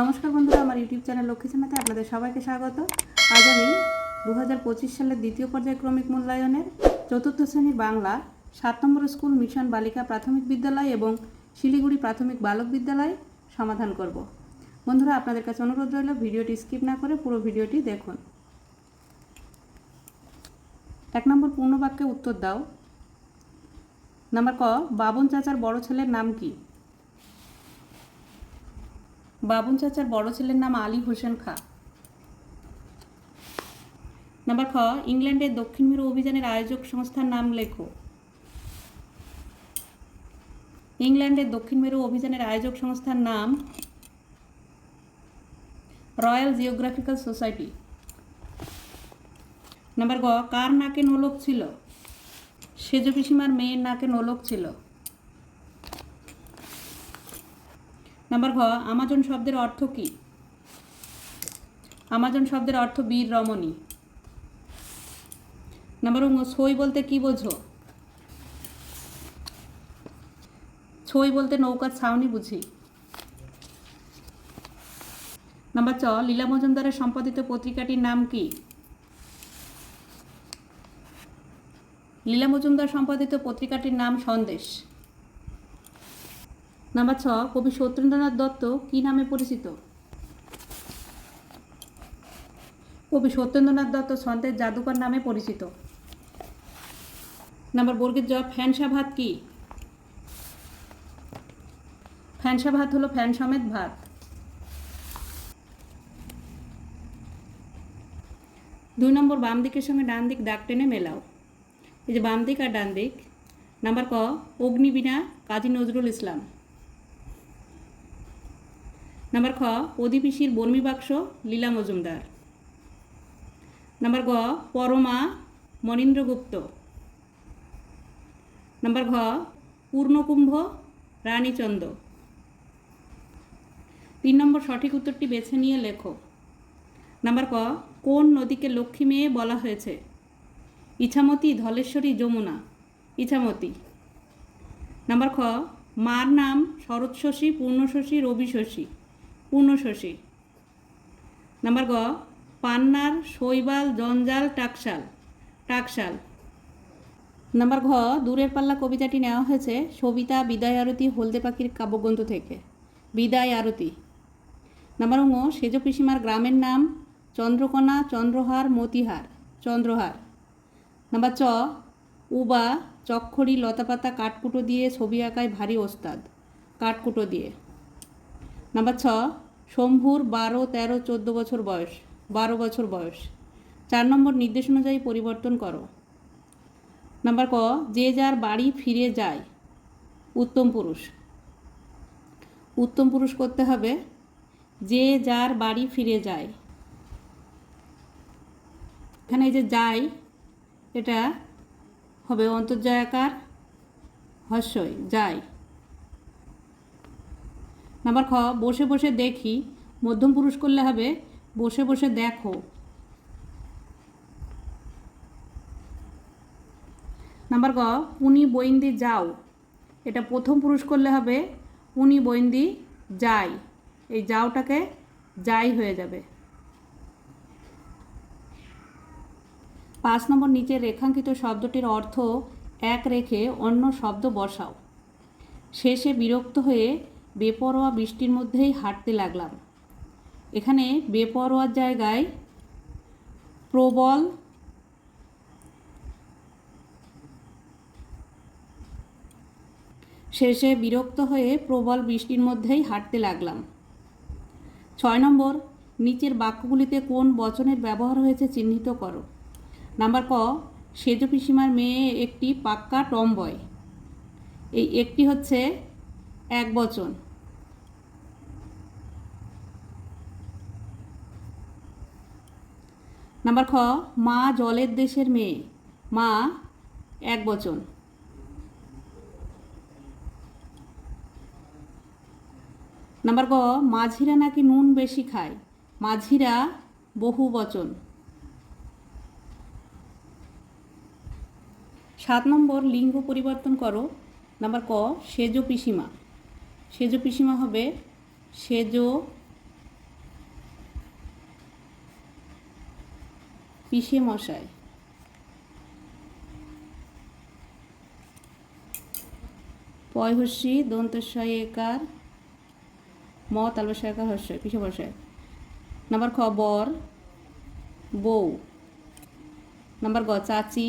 নমস্কার বন্ধুরা, আমার ইউটিউব চ্যানেল লক্ষ্মী সেনাতে আপনাদের সবাইকে স্বাগত। আজ আমি দু হাজার পঁচিশ সালের দ্বিতীয় পর্যায়ক্রমিক মূল্যায়নের চতুর্থ শ্রেণির বাংলা সাত নম্বর স্কুল মিশন বালিকা প্রাথমিক বিদ্যালয় এবং শিলিগুড়ি প্রাথমিক বালক বিদ্যালয় সমাধান করব। বন্ধুরা, আপনাদের কাছে অনুরোধ রইল, ভিডিওটি স্কিপ না করে পুরো ভিডিওটি দেখুন। এক নম্বর পূর্ণবাক্যে উত্তর দাও। নাম্বার ক, বাবন চাচার বড় ছেলের নাম কি? বাবুন চাচার বড় ছেলের নাম আলী হোসেন খা। নাম্বার খ ইংল্যান্ডের দক্ষিণ মেরু অভিযানের আয়োজক সংস্থার নাম লেখো। ইংল্যান্ডের দক্ষিণ মেরু অভিযানের আয়োজক সংস্থার নাম রয়্যাল জিওগ্রাফিক্যাল সোসাইটি। নাম্বার গ কার নাকে নোলক ছিল? সেজ পিসিমার মেয়ের নাকে নোলক ছিল। নাম্বার ঘ আমাজন শব্দের অর্থ কী? আমাজন শব্দের অর্থ বীর রমণী। নাম্বার উঙ্গ ছই বলতে কি বোঝো? ছই বলতে নৌকার ছাউনি বুঝি। নাম্বার চ লীলা মজুমদারের সম্পাদিত পত্রিকাটির নাম কি? লীলা মজুমদার সম্পাদিত পত্রিকাটির নাম সন্দেশ। নাম্বার ছ, কবি সত্যেন্দ্রনাথ দত্ত কি নামে পরিচিত? কবি সত্যেন্দ্রনাথ দত্ত ছন্দের জাদুকর নামে পরিচিত। নাম্বার বর্গের জ ফ্যানসা ভাত কি? ফ্যানসা ভাত হলো ফ্যান সমেত ভাত। দুই নম্বর, বাম দিকের সঙ্গে ডান দিক দাগ টেনে মেলাও। এই যে বাম দিক আর ডান দিক। নাম্বার ক, অগ্নিবীণা কাজী নজরুল ইসলাম। নাম্বার খ অধিপিসির বর্মী বাক্স, লীলা মজুমদার। নাম্বার গ, পরমা মনীন্দ্রগুপ্ত। নাম্বার ঘ, পূর্ণকুম্ভ রানীচন্দ তিন নম্বর সঠিক উত্তরটি বেছে নিয়ে লেখো। নাম্বার ক, কোন নদীকে লক্ষ্মী মেয়ে বলা হয়েছে? ইছামতি, ধলেশ্বরী, যমুনা। ইছামতি। নাম্বার খ, মার নাম শরৎশশী, পূর্ণশশী, রবিশশী। পূর্ণশশী। নাম্বার গ, পান্নার শৈবাল, জঞ্জাল, টাকশাল। টাকশাল। নাম্বার ঘ, দূরের পাল্লা কবিতাটি নেওয়া হয়েছে সবিতা বিদায় আরতি হলদে পাখির কাব্যগ্রন্থ থেকে। বিদায় আরতি। নাম্বার ঙ, সেজ পিসিমার গ্রামের নাম চন্দ্রকোনা, চন্দ্রহার, মতিহার, চন্দ্রহার। নাম্বার চ, উবা চক্ষরি লতাপাতা কাঠকুটো দিয়ে ছবি আঁকায় ভারী ওস্তাদ, কাঠকুটো দিয়ে। নাম্বার ছ, শম্ভুর বারো, তেরো, চোদ্দ বছর বয়স, বারো বছর বয়স। চার নম্বর নির্দেশ অনুযায়ী পরিবর্তন করো। নাম্বার ক, যে যার বাড়ি ফিরে যায়, উত্তম পুরুষ। উত্তম পুরুষ করতে হবে, যে যার বাড়ি ফিরে যায়। এখানে যে যায়, এটা হবে অন্তর্জয়াকার হস্যই যায়। নাম্বার খ, বসে বসে দেখি। মধ্যম পুরুষ করলে হবে, বসে বসে দেখো। নাম্বার গ, উনি বইন্দি যাও। এটা প্রথম পুরুষ করলে হবে, উনি বইন্দি যাই। এই যাওটাকে যাই হয়ে যাবে। পাঁচ নম্বর নিচে রেখাঙ্কিত শব্দটির অর্থ এক রেখে অন্য শব্দ বসাও। শেষে বিরক্ত হয়ে বেপরোয়া বৃষ্টির মধ্যেই হাঁটতে লাগলাম। এখানে বেপরোয়ার জায়গায় প্রবল শেষে বিরক্ত হয়ে প্রবল বৃষ্টির মধ্যেই হাঁটতে লাগলাম। ছয় নম্বর, নিচের বাক্যগুলিতে কোন বচনের ব্যবহার হয়েছে চিহ্নিত করো। নাম্বার ক, সেজ পিসিমার মেয়ে একটি পাক্কা টমবয়। এই একটি হচ্ছে এক বচন। নাম্বার খ, মা জলের দেশের মেয়ে। মা, এক বচন। নাম্বার গ, মাঝিরা নাকি নুন বেশি খায়? মাঝিরা বহু বচন। সাত নম্বর, লিঙ্গ পরিবর্তন করো। নাম্বার ক, সেজ পিসিমা। সেজ পিসিমা হবে, সেজ পিসে মশাই পয়হস্যি দন্তস্বয় একার, ম তালবস্বয় একার হস্যয় পিসে মশাই নাম্বার খ, বর, বউ। নাম্বার গ, চাচি,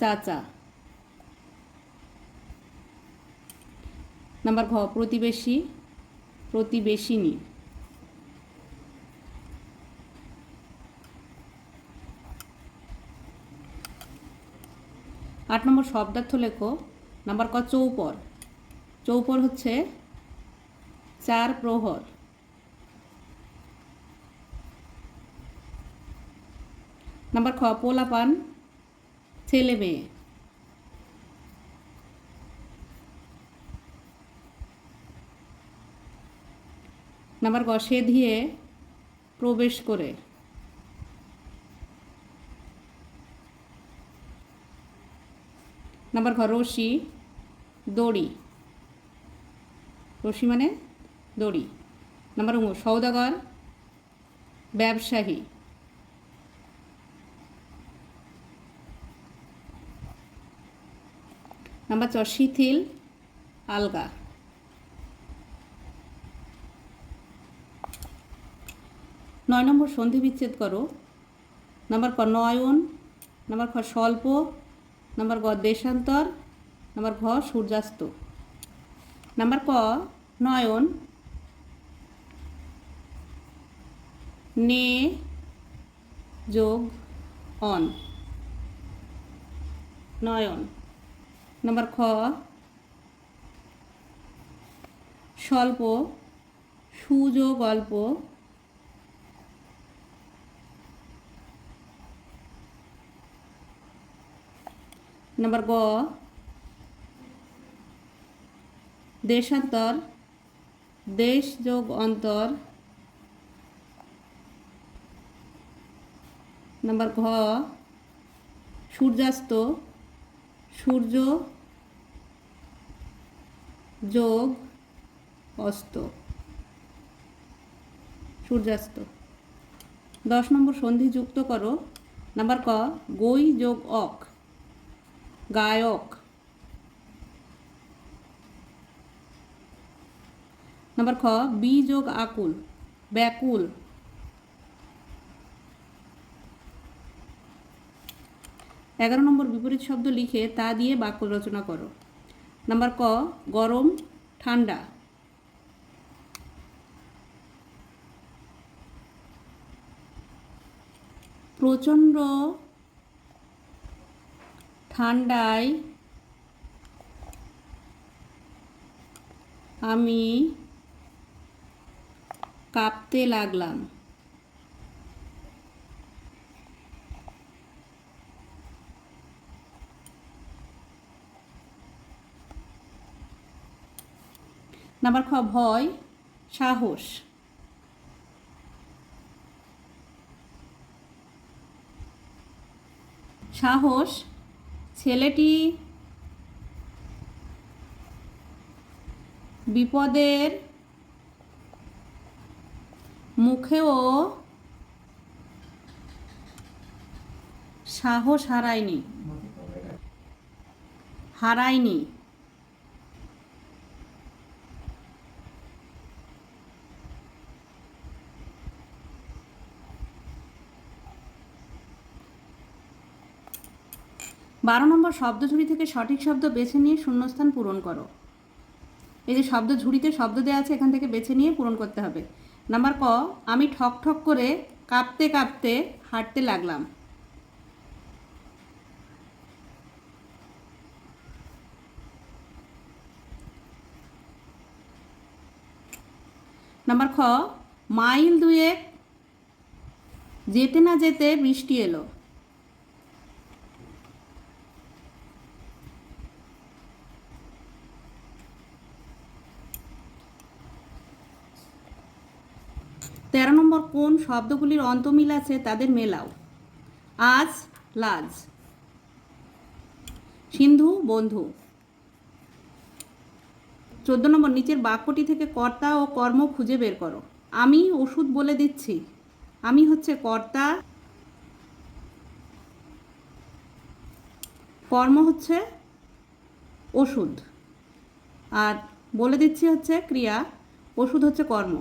চাচা। নাম্বার ঘ, প্রতিবেশী, প্রতিবেশিনী। আট নম্বর শব্দার্থ লেখো, নাম্বার ক, চৌপর। চৌপর হচ্ছে চার প্রহর। নাম্বার খ, পোলাপান, ছেলে মেয়ে। নাম্বার গ দিয়ে প্রবেশ করে। নাম্বার ঘ রশি, দড়ি। রশি মানে দড়ি। নাম্বার সৌদাগর ব্যবসায়ী। নাম্বার চ, শিথিল, আলগা। নয় নম্বর সন্ধি বিচ্ছেদ করো। নাম্বার ক নয়ন, নাম্বার খ স্বল্প, নাম্বার গ দেশান্তর, নাম্বার ঘ সূর্যাস্ত। নাম্বার ক নয়ন, নে, যোগ, অন। নয়ন। নাম্বার খ স্বল্প সুযোগ অল্প নাম্বার গ। দেশান্তর, দেশ যোগ অন্তর। নাম্বার ঘ, সূর্যাস্ত, সূর্য যোগ অস্ত। সূর্যাস্ত। দশ নম্বর সন্ধি যুক্ত করো। নাম্বার ক গই যোগ অক। গায়ক। নাম্বার খ বি যোগ আকুল, ব্যাকুল। এগারো নম্বর বিপরীত শব্দ লিখে তা দিয়ে বাক্য রচনা করো। নাম্বার ক, গরম, ঠান্ডা। প্রচণ্ড ঠান্ডায় আমি কাঁপতে লাগলাম। নাম্বার খ ভয় সাহস। সাহস ছেলেটি বিপদের মুখেও সাহস হারায়নি। হারায়নি। বারো নম্বর শব্দ ঝুড়ি থেকে সঠিক শব্দ বেছে নিয়ে শূন্যস্থান পূরণ করো। এই যে শব্দ ঝুড়িতে শব্দ দেওয়া আছে, এখান থেকে বেছে নিয়ে পূরণ করতে হবে। নাম্বার ক, আমি ঠক ঠক করে কাঁপতে কাঁপতে হাঁটতে লাগলাম। নাম্বার খ, মাইল দুয়েক যেতে না যেতে বৃষ্টি এলো। তেরো নম্বর কোন শব্দগুলির অন্তমিল আছে তাদের মেলাও। আজ, লাজ। সিন্ধু, বন্ধু। চোদ্দ নম্বর, নিচের বাক্যটি থেকে কর্তা ও কর্ম খুঁজে বের করো। আমি ওষুধ বলে দিচ্ছি। আমি হচ্ছে কর্তা। কর্ম হচ্ছে ওষুধ। আর বলে দিচ্ছি হচ্ছে ক্রিয়া। ওষুধ হচ্ছে কর্ম।